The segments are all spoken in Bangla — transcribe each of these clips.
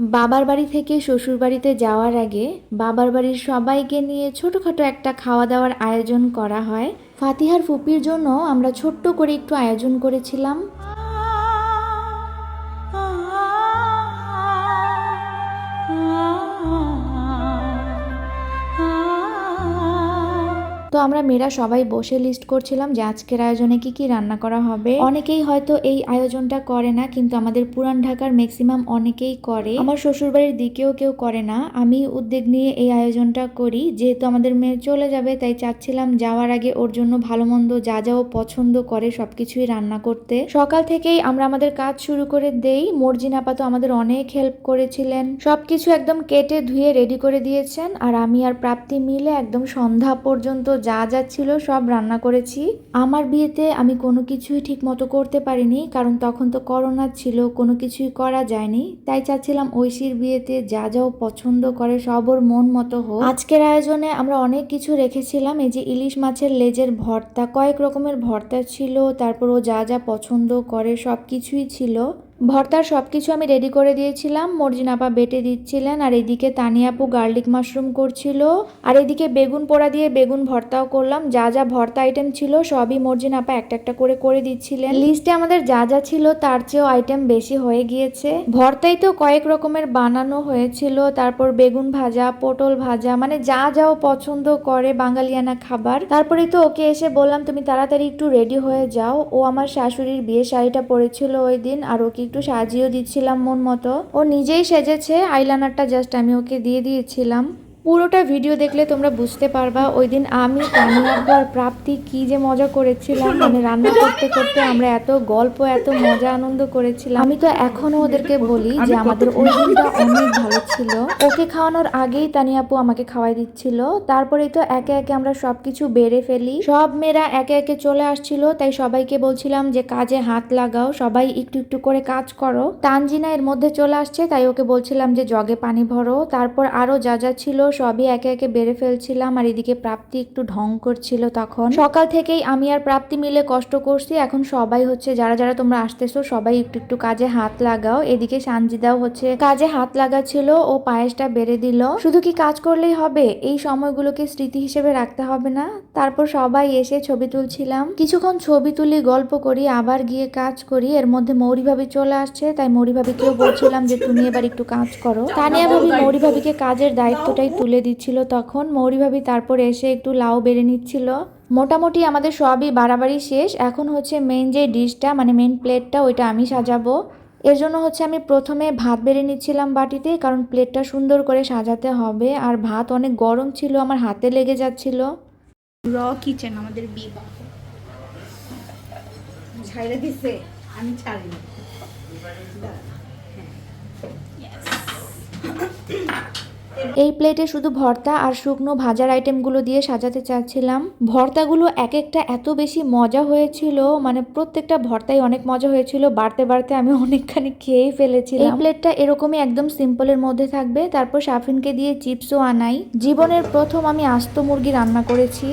বাবার বাড়ি থেকে শ্বশুর বাড়িতে যাওয়ার আগে বাবার বাড়ির সবাইকে নিয়ে ছোটোখাটো একটা খাওয়া দাওয়ার আয়োজন করা হয়। ফাতিহার ফুপির জন্য আমরা ছোট্ট করে একটু আয়োজন করেছিলাম। আমরা মেয়েরা সবাই বসে লিস্ট করছিলাম যে আজকের আয়োজনে কি কি রান্না করা হবে। অনেকেই হয়তো এই আয়োজনটা করে না, কিন্তু আমাদের পুরান ঢাকার ম্যাক্সিমাম অনেকেই করে। আমার শ্বশুরবাড়ির দিকেও কেউ করে না। আমি উদ্যোগ নিয়ে এই আয়োজনটা করি। যেহেতু আমাদের মেয়ে চলে যাবে, তাই চাচ্ছিলাম যাওয়ার আগে ওর জন্য ভালো মন্দ যা যাও পছন্দ করে সবকিছুই রান্না করতে। সকাল থেকেই আমরা আমাদের কাজ শুরু করে দেই। মর্জিন আপা তো আমাদের অনেক হেল্প করেছিলেন। সবকিছু একদম কেটে ধুয়ে রেডি করে দিয়েছেন। আর আমি আর প্রাপ্তি মিলে একদম সন্ধ্যা পর্যন্ত যা যা ছিল সব রান্না করেছি। আমার বিয়েতে আমি কোনো কিছুই ঠিক মতো করতে পারিনি, কারণ তখন তো করোনা ছিল, কোনো কিছুই করা যায়নি। তাই চাচ্ছিলাম ঐশীর বিয়েতে যা যা ও পছন্দ করে সব ওর মন মতো হোক। আজকের আয়োজনে আমরা অনেক কিছু রেখেছিলাম, এই যে ইলিশ মাছের লেজের ভর্তা, কয়েক রকমের ভর্তা ছিল, তারপর ও যা যা পছন্দ করে সব কিছুই ছিল। ভর্তার সব কিছু আমি রেডি করে দিয়েছিলাম। মর্জিন আপা বেটে দিচ্ছিলেন। আর এদিকে তানিয়াপু গার্লিক মাশরুম করছিল। আর এদিকে বেগুন পোড়া দিয়ে বেগুন ভর্তাও করলাম। যা যা ভর্তা আইটেম ছিল সবই মর্জিন আপা একটা একটা করে করে দিচ্ছিলেন। লিস্টে আমাদের যা যা ছিল তার চেয়েও আইটেম বেশি হয়ে গিয়েছে। ভর্তাই তো কয়েক রকমের বানানো হয়েছিল। তারপর বেগুন ভাজা, পটল ভাজা মানে যা যাও পছন্দ করে বাঙালিয়ানা খাবার। তারপরেই তো ওকে এসে বললাম, তুমি তাড়াতাড়ি একটু রেডি হয়ে যাও। ও আমার শাশুড়ির বিয়ে শাড়িটা পরেছিল ওই দিন। আর ওকে একটু সাজিয়েও দিচ্ছিলাম মন মতো। ও নিজেই সেজেছে আইলানারটা জাস্ট আমি ওকে দিয়ে দিয়েছিলাম। পুরোটা ভিডিও দেখলে তোমরা বুঝতে পারবা ওই দিন আমি আর প্রাপ্তি কি যে মজা করেছিলাম। মানে রান্না করতে করতে আমরা এত গল্প এত মজা আনন্দ করেছিলাম। আমি তো এখনও ওদেরকে বলি যে আমাদের ওই দিনটা অনেক ভালো ছিল। ওকে খাওয়ানোর আগেই তানিয়াপু আমাকে খাওয়াই দিচ্ছিল। তারপরেই তো একে একে আমরা সবকিছু বেড়ে ফেলি। সব মেয়েরা একে একে চলে আসছিল তাই সবাইকে বলছিলাম যে কাজে হাত লাগাও সবাই একটু একটু করে কাজ করো। তানজিনা এর মধ্যে চলে আসছে তাই ওকে বলছিলাম যে জগে পানি ভরো। তারপর আরও যা যা ছিল সবই একে একে বেড়ে ফেলছিলাম আর এদিকে প্রাপ্তি একটু ঢং করছিল তখন। সকাল থেকেই আমি আর প্রাপ্তি মিলে কষ্ট করছি, এখন সবাই হচ্ছে যারা যারা তোমরা আসতেছো সবাই একটু একটু কাজে হাত লাগাও। এদিকে সানজিদাও হচ্ছে কাজে হাত লাগাচ্ছিল, ও পায়েসটা বেড়ে দিল। শুধু কি কাজ করলেই হবে? এই সময়গুলোকে স্মৃতি হিসেবে রাখতে হবে না। তারপর সবাই এসে ছবি তুলছিলাম। কিছুক্ষণ ছবি তুলি, গল্প করি, আবার গিয়ে কাজ করি। এর মধ্যে মৌরি ভাবি চলে আসছে, তাই মৌরি ভাবিকেও বলছিলাম যে, তুমি এবার একটু কাজ করো। তানিয়া ভাবি মৌরি ভাবিকে কাজের দায়িত্বটাই তুলে দিচ্ছিল তখন। মৌরি ভাবি তারপর এসে একটু লাউ বেড়ে নিচ্ছিল। মোটামুটি আমাদের সবই বাড়াবাড়ি শেষ। এখন হচ্ছে মেন যে ডিশটা মানে মেন প্লেটটা ওইটা আমি সাজাবো। এর জন্য হচ্ছে আমি প্রথমে ভাত বেড়ে নিচ্ছিলাম বাটিতে কারণ প্লেটটা সুন্দর করে সাজাতে হবে। আর ভাত অনেক গরম ছিল আমার হাতে লেগে যাচ্ছিল। র কিচেন আমাদের বিবাহ ছাইড়ে দিছে আমি ছাড়িনি। এই প্লেটে শুধু ভর্তা আর শুকনো ভাজার আইটেমগুলো দিয়ে সাজাতে চাচ্ছিলাম। ভর্তাগুলো এক একটা এত বেশি মজা হয়েছিল মানে প্রত্যেকটা ভর্তাই অনেক মজা হয়েছিল। বাড়তে বাড়তে আমি অনেকখানি খেয়েই ফেলেছিলাম। এই প্লেটটা এরকমই একদম সিম্পলের মধ্যে থাকবে। তারপর সাফিনকে দিয়ে চিপসও আনাই। জীবনের প্রথম আমি আস্ত মুরগি রান্না করেছি।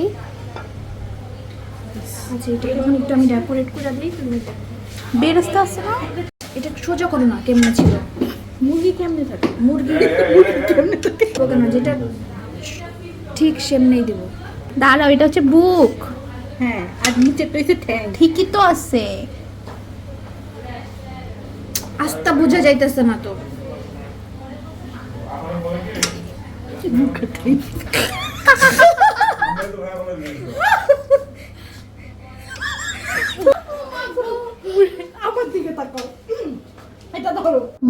আচ্ছা এটা একটু আমি ডেকোরেট করে দিই। বেরস্তা আছে না? এটা সোজা করো না কেমনে ছিল? কেমনে থাকে? মুরগি কেমনে থাকে? ওকে যেটা ঠিক সেমনেই দেবো। দাঁড়াও এটা হচ্ছে বুক। হ্যাঁ আর নিচে তো হচ্ছে ঠ্যাং। ঠিকই তো আছে। আস্তা বোঝা যাইতেছে না তো। আমার দিকে তাকাও।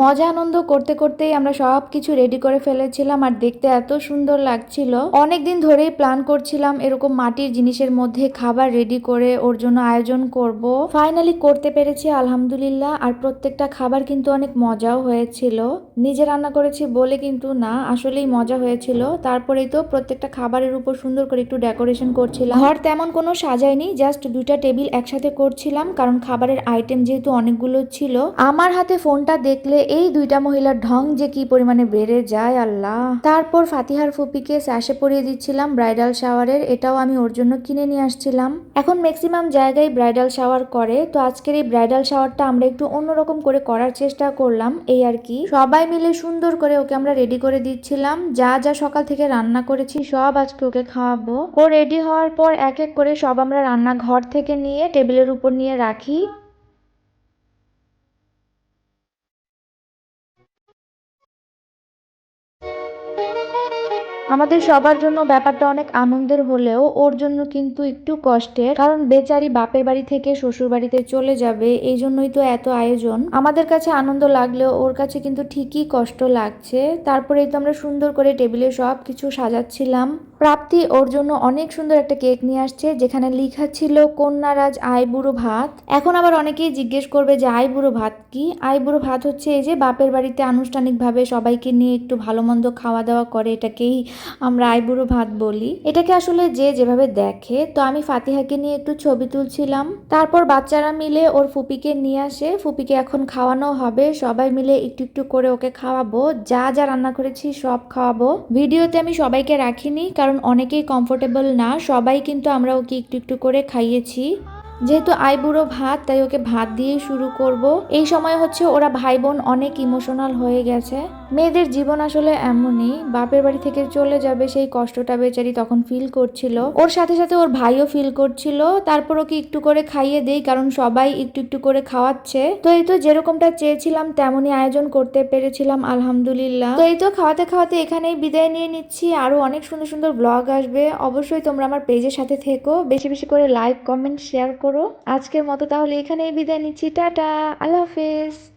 মজা আনন্দ করতে করতেই আমরা সব কিছু রেডি করে ফেলেছিলাম আর দেখতে এত সুন্দর লাগছিল। অনেক দিন ধরেই প্ল্যান করছিলাম এরকম মাটির জিনিসের মধ্যে খাবার রেডি করে ওর জন্য আয়োজন করব। ফাইনালি করতে পেরেছি, আলহামদুলিল্লাহ। আর প্রত্যেকটা খাবার কিন্তু অনেক মজাও হয়েছিল। নিজে রান্না করেছি বলে কিন্তু না, আসলেই মজা হয়েছিল। তারপরেই তো প্রত্যেকটা খাবারের উপর সুন্দর করে একটু ডেকোরেশন করছিলাম। ঘর তেমন কোনো সাজায়নি জাস্ট দুইটা টেবিল একসাথে করছিলাম, কারণ খাবারের আইটেম যেহেতু অনেকগুলো ছিল। আমার হাতে ফোনটা দেখলে এই দুইটা মহিলার ঢং যে কি পরিমাণে বেড়ে যায়, আল্লাহ। তারপর ফাতিহার ফুপিকে স্যাশে পরিয়ে দিচ্ছিলাম ব্রাইডাল শাওয়ারের, এটাও আমি ওর জন্য কিনে নিয়ে আসছিলাম। এখন ম্যাক্সিমাম জায়গায় ব্রাইডাল শাওয়ার করে, তো আজকের এই ব্রাইডাল শাওয়ারটা আমরা একটু অন্যরকম করে করার চেষ্টা করলাম, এই আর কি। সবাই মিলে সুন্দর করে ওকে আমরা রেডি করে দিচ্ছিলাম, যা যা সকাল থেকে রান্না করেছি সব আজকে ওকে খাওয়াবো। ও রেডি হওয়ার পর এক এক করে সব আমরা রান্না ঘর থেকে নিয়ে টেবিলের উপর নিয়ে রাখি। আমাদের সবার জন্য ব্যাপারটা অনেক আনন্দের হলেও ওর জন্য কিন্তু একটু কষ্টের। কারণ বেচারি বাপের বাড়ি থেকে শ্বশুর বাড়িতে চলে যাবে, এই জন্যই তো এত আয়োজন। আমাদের কাছে আনন্দ লাগলেও ওর কাছে কিন্তু ঠিকই কষ্ট লাগছে। তারপরেই তো আমরা সুন্দর করে টেবিলে সব কিছু সাজাচ্ছিলাম। প্রাপ্তি ওর জন্য অনেক সুন্দর একটা কেক নিয়ে আসছে, যেখানে লেখা ছিল কন্যারাজ আই বুড়ো ভাত। এখন আবার অনেকেই জিজ্ঞেস করবে যে আই বুড়ো ভাত কি? আই বুড়ো ভাত হচ্ছে এই যে বাপের বাড়িতে আনুষ্ঠানিকভাবে সবাইকে নিয়ে একটু ভালো মন্দ খাওয়া দাওয়া করে, এটাকেই আমরা আইবুড়ো ভাত বলি। এটাকে আসলে যে যেভাবে দেখে, তো আমি ফাতিহাকে নিয়ে একটু ছবি তুলছিলাম। তারপর বাচ্চারা মিলে ওর ফুপিকে নিয়ে আসে, ফুপিকে এখন খাওয়ানো হবে। সবাই মিলে একটু একটু করে ওকে খাওয়াবো। যা যা রান্না করেছি সব খাওয়াবো। ভিডিওতে আমি সবাইকে রাখিনি, কারণ অনেকেই কমফোর্টেবল না, সবাই কিন্তু আমরা ওকে একটু একটু করে খাইয়েছি। যেহেতু আইবুড়ো ভাত, তাই ওকে ভাত দিয়েই শুরু করব। এই সময় হচ্ছে ওরা ভাই বোন অনেক ইমোশনাল হয়ে গেছে। মেয়েদের জীবন আসলে এমনই। বাপের বাড়ি থেকে চলে যাবে সেই কষ্টটা বেচারি তখন ফিল করছিল। ওর সাথে সাথে ওর ভাইও ফিল করছিল। তারপর ওকে একটু করে খাইয়ে দেই, কারণ সবাই একটু একটু করে খাওয়াচ্ছে। তো এই তো যেরকমটা চেয়েছিলাম, তেমনই আয়োজন করতে পেরেছিলাম, আলহামদুলিল্লাহ। তো এই তো খাওয়াতে খাওয়াতে এখানেই বিদায় নিয়ে নিচ্ছি। আরও অনেক সুন্দর সুন্দর ব্লগ আসবে। অবশ্যই তোমরা আমার পেজের সাথে থেকো। বেশি বেশি করে লাইক কমেন্ট শেয়ার করো। আজকের মতো তাহলে এখানেই বিদায় নিচ্ছি। টাটা! আল্লাহ হাফেজ!